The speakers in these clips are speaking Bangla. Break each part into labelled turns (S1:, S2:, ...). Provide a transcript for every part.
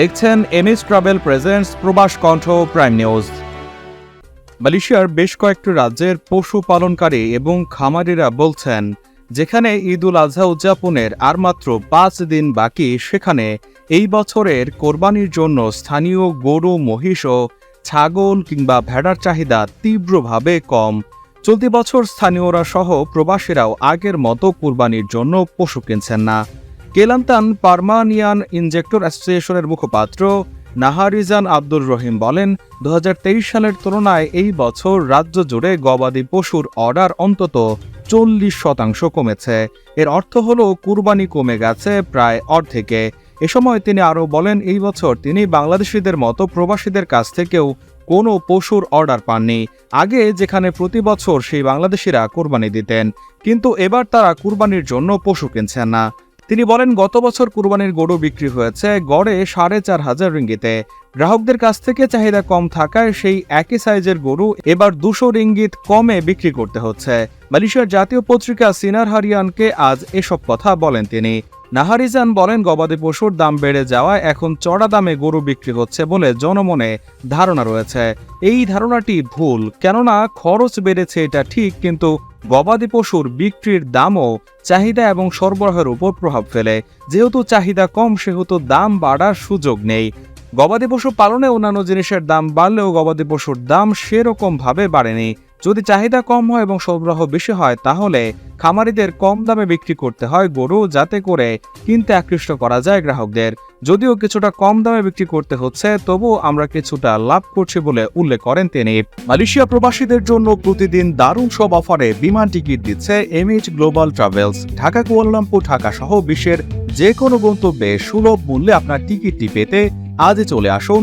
S1: দেখছেন এমএস ট্রাভেল প্রেজেন্টস প্রবাস কণ্ঠ প্রাইম নিউজ। মালয়েশিয়ার বেশ কয়েকটি রাজ্যের পশুপালনকারী এবং খামারিরা বলছেন, যেখানে ঈদ উল আজহা উদযাপনের আর মাত্র পাঁচ দিন বাকি, সেখানে এই বছরের কোরবানির জন্য স্থানীয় গরু, মহিষ ও ছাগল কিংবা ভেড়ার চাহিদা তীব্রভাবে কম। চলতি বছর স্থানীয়রা সহ প্রবাসীরাও আগের মতো কুরবানির জন্য পশু কিনছেন না। কেলান্তান পারমানিয়ান ইনজেক্টর অ্যাসোসিয়েশনের মুখপাত্র নাহারিজান আব্দুর রহিম বলেন দু হাজার তেইশ সালের তুলনায় এই বছর রাজ্য জুড়ে গবাদি পশুর অর্ডার অন্তত চল্লিশ শতাংশ কমেছে। এর অর্থ হল কুরবানি কমে গেছে প্রায় অর্ধেকে। এ সময় তিনি আরও বলেন, এই বছর তিনি বাংলাদেশিদের মতো প্রবাসীদের কাছ থেকেও কোনো পশুর অর্ডার পাননি। আগে যেখানে প্রতি বছর সেই বাংলাদেশিরা কোরবানি দিতেন, কিন্তু এবার তারা কুরবানির জন্য পশু কিনছেন না। তিনি বলেন, গত বছর কুরবানির গরু বিক্রি হয়েছে গড়ে সাড়ে চার হাজার রিঙ্গিতে। গ্রাহকদের কাছ থেকে চাহিদা কম থাকায় সেই একই সাইজের গরু এবার দুশো রিঙ্গিত কমে বিক্রি করতে হচ্ছে। মালয়েশিয়ার জাতীয় পত্রিকা সিনার হারিয়ানকে আজ এসব কথা বলেন তিনি। নাহারিজান বলেন, গবাদি পশুর দাম বেড়ে যাওয়ায় এখন চড়া দামে গরু বিক্রি হচ্ছে বলে জনমনে ধারণা রয়েছে। এই ধারণাটি ভুল, কেননা খরচ বেড়েছে এটা ঠিক, কিন্তু গবাদি পশুর বিক্রির দামও চাহিদা এবং সরবরাহের উপর প্রভাব ফেলে। যেহেতু চাহিদা কম, সেহেতু দাম বাড়ার সুযোগ নেই। গবাদি পশু পালনে অন্যান্য জিনিসের দাম বাড়লেও গবাদি পশুর দাম সেরকম ভাবে বাড়েনি। যদি চাহিদা কম হয় এবং সরবরাহ বেশি হয়, তাহলে খামারিদের কম দামে বিক্রি করতে হয় গরু, যাতে করে কিনতে আকৃষ্ট করা যায় গ্রাহকদের। যদিও কিছুটা কম দামে বিক্রি করতে হচ্ছে তবু আমরা কিছুটা লাভ করছি বলে উল্লেখ করেন তিনি। মালয়েশিয়া প্রবাসীদের জন্য প্রতিদিন দারুণ সব অফারে বিমান টিকিট দিচ্ছে MH global travels Dhaka, Kuala Lumpur, Dhaka সহ বিশ্বের যে কোনো গন্তব্যে সুলভ মূল্যে আপনার টিকিটটি পেতে আজই চলে আসুন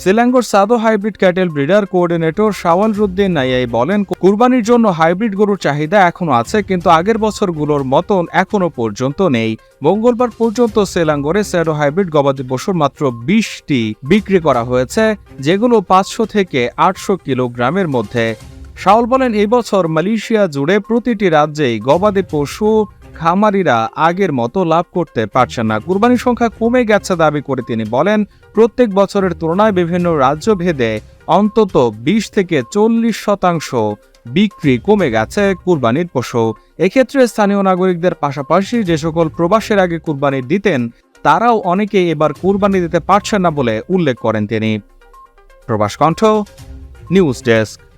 S1: সিলাঙ্গোর সাদো হাইব্রিড ক্যাটেল ব্রিডার কোঅর্ডিনেটর শাওয়াল রুদ্দিন নাইয়াই বলেন, কুরবানির জন্য হাইব্রিড গরুর চাহিদা এখনও আছে, কিন্তু আগের বছরগুলোর মতন এখনও পর্যন্ত নেই। মঙ্গলবার পর্যন্ত সেলাঙ্গরে স্যাডো হাইব্রিড গবাদি পশুর মাত্র বিশটি বিক্রি করা হয়েছে, যেগুলো পাঁচশো থেকে আটশো কিলোগ্রামের মধ্যে। শাওল বলেন এই বছর মালয়েশিয়া জুড়ে প্রতিটি রাজ্যেই গবাদি পশু খামারিরা আগের মতো লাভ করতে পারছেন না। কুরবানির সংখ্যা কমে গেছে দাবি করে তিনি বলেন, প্রত্যেক বছরের তুলনায় বিভিন্ন রাজ্য ভেদে অন্তত বিশ থেকে চল্লিশ শতাংশ বিক্রি কমে গেছে কুরবানির পশু। এক্ষেত্রে স্থানীয় নাগরিকদের পাশাপাশি যে সকল প্রবাসের আগে কুরবানি দিতেন, তারাও অনেকে এবার কুরবানি দিতে পারছেন না বলে উল্লেখ করেন তিনি। প্রবাস কণ্ঠ, নিউজ ডেস্ক।